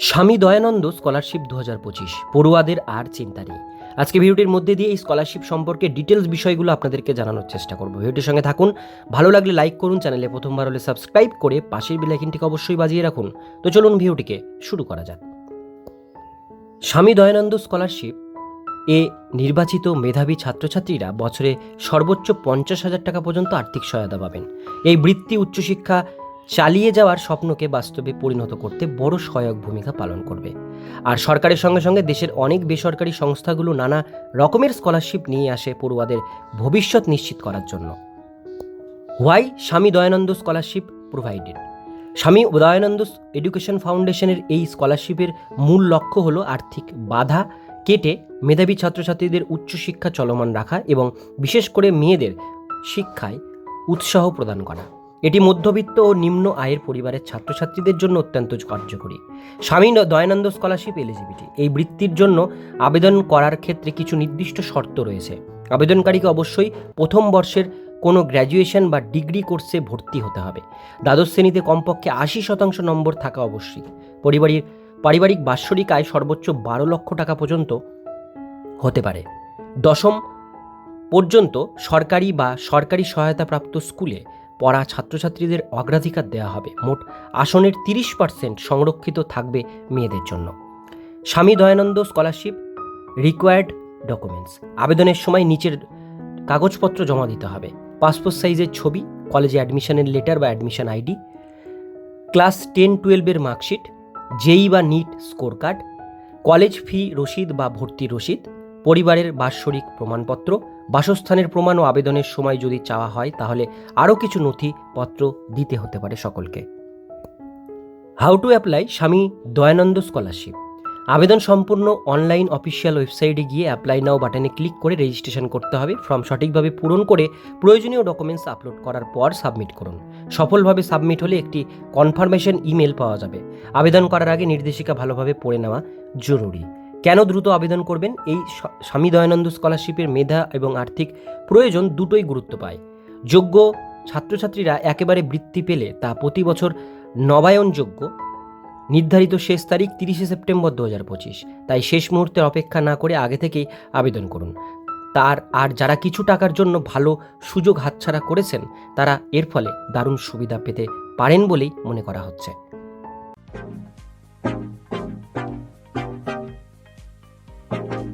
স্বামী দয়ানন্দ স্কলারশিপ দু হাজার পঁচিশ। পড়ুয়াদের আর চিন্তা নেই। আজকে ভিডিওটির মধ্যে দিয়ে এই স্কলারশিপ সম্পর্কে ডিটেলস বিষয়গুলো আপনাদেরকে জানানোর চেষ্টা করব। ভিডিওটির সঙ্গে থাকুন। ভালো লাগলে লাইক করুন, চ্যানেলে প্রথমবার হলে সাবস্ক্রাইব করে পাশের বিলাইকিনটিকে অবশ্যই বাজিয়ে রাখুন। তো চলুন ভিডিওটিকে শুরু করা যাক। স্বামী দয়ানন্দ স্কলারশিপ এ নির্বাচিত মেধাবী ছাত্রছাত্রীরা বছরে সর্বোচ্চ পঞ্চাশ হাজার টাকা পর্যন্ত আর্থিক সহায়তা পাবেন। এই বৃত্তি উচ্চশিক্ষা চালিয়ে যাওয়ার স্বপ্নকে বাস্তবে পরিণত করতে বড় সহায়ক ভূমিকা পালন করবে। আর সরকারের সঙ্গে সঙ্গে দেশের অনেক বেসরকারি সংস্থাগুলো নানা রকমের স্কলারশিপ নিয়ে আসে পড়ুয়াদের ভবিষ্যৎ নিশ্চিত করার জন্য। হোয়াই? স্বামী দয়ানন্দ স্কলারশিপ প্রোভাইডেড। স্বামী দয়ানন্দ এডুকেশন ফাউন্ডেশনের এই স্কলারশিপের মূল লক্ষ্য হলো আর্থিক বাধা কেটে মেধাবী ছাত্রছাত্রীদের উচ্চশিক্ষা চলমান রাখা এবং বিশেষ করে মেয়েদের শিক্ষায় উৎসাহ প্রদান করা। এটি মধ্যবিত্ত ও নিম্ন আয়ের পরিবারের ছাত্রছাত্রীদের জন্য অত্যন্ত কার্যকরী। স্বামী দয়ানন্দ স্কলারশিপ এলিজিবিলিটি। এই বৃত্তির জন্য আবেদন করার ক্ষেত্রে কিছু নির্দিষ্ট শর্ত রয়েছে। আবেদনকারীকে অবশ্যই প্রথম বর্ষের কোনো গ্র্যাজুয়েশন বা ডিগ্রি কোর্সে ভর্তি হতে হবে। দ্বাদশ শ্রেণীতে কমপক্ষে আশি শতাংশ নম্বর থাকা আবশ্যিক পরিবারের পারিবারিক বাৎসরিক আয় সর্বোচ্চ বারো লক্ষ টাকা পর্যন্ত হতে পারে। দশম পর্যন্ত সরকারি বা সরকারি সহায়তাপ্রাপ্ত স্কুলে পড়া ছাত্রছাত্রীদের অগ্রাধিকার দেওয়া হবে। মোট আসনের তিরিশ পার্সেন্ট সংরক্ষিত থাকবে মেয়েদের জন্য। স্বামী দয়ানন্দ স্কলারশিপ রিকোয়ার্ড ডকুমেন্টস আবেদনের সময় নিচের কাগজপত্র জমা দিতে হবে। পাসপোর্ট সাইজের ছবি কলেজে অ্যাডমিশনের লেটার বা অ্যাডমিশন আইডি ক্লাস টেন টুয়েলভের মার্কশিট জেই বা NEET score card college fee রসিদ বা ভর্তি রসিদ পরিবারের বাৎসরিক প্রমাণপত্র, বাসস্থানের প্রমাণ ও আবেদনের সময় যদি চাওয়া হয়, তাহলে আরও কিছু নথিপত্র দিতে হতে পারে সকলকে। হাউ টু অ্যাপ্লাই স্বামী দয়ানন্দ স্কলারশিপ। আবেদন সম্পূর্ণ অনলাইন অফিসিয়াল ওয়েবসাইটে গিয়ে অ্যাপ্লাই নাও বাটনে ক্লিক করে রেজিস্ট্রেশন করতে হবে। ফর্ম সঠিকভাবে পূরণ করে প্রয়োজনীয় ডকুমেন্টস আপলোড করার পর সাবমিট করুন। সফলভাবে সাবমিট হলে একটি কনফার্মেশন ইমেল পাওয়া যাবে। আবেদন করার আগে নির্দেশিকা ভালোভাবে পড়ে নেওয়া জরুরি। কেন দ্রুত আবেদন করবেন? এই স্বামী দয়ানন্দ স্কলারশিপের মেধা এবং আর্থিক প্রয়োজন দুটোই গুরুত্ব পায়। যোগ্য ছাত্রছাত্রীরা একেবারে বৃত্তি পেলে তা প্রতি বছর নবায়নযোগ্য। নির্ধারিত শেষ তারিখ তিরিশে সেপ্টেম্বর দু হাজার পঁচিশ। তাই শেষ মুহূর্তে অপেক্ষা না করে আগে থেকেই আবেদন করুন। তার, আর যারা কিছু টাকার জন্য ভালো সুযোগ হাতছাড়া করেছেন, তারা এর ফলে দারুণ সুবিধা পেতে পারেন বলেই মনে করা হচ্ছে। Bye.